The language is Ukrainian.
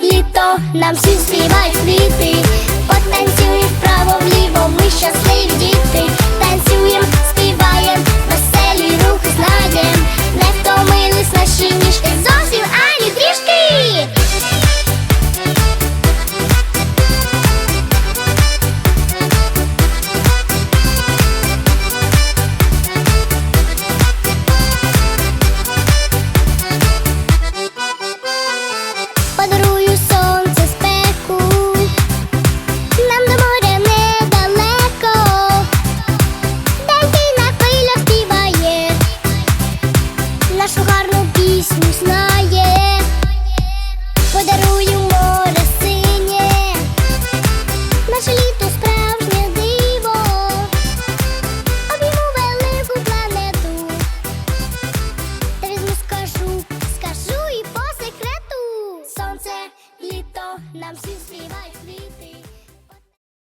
Літо, нам всі співають квіти. Потанцюємо нашу гарну пісню знає, подарую море синє, наше літо справжнє диво, обійму велику планету. Та візьму, скажу, скажу і по секрету. Сонце, літо, нам всі співають квіти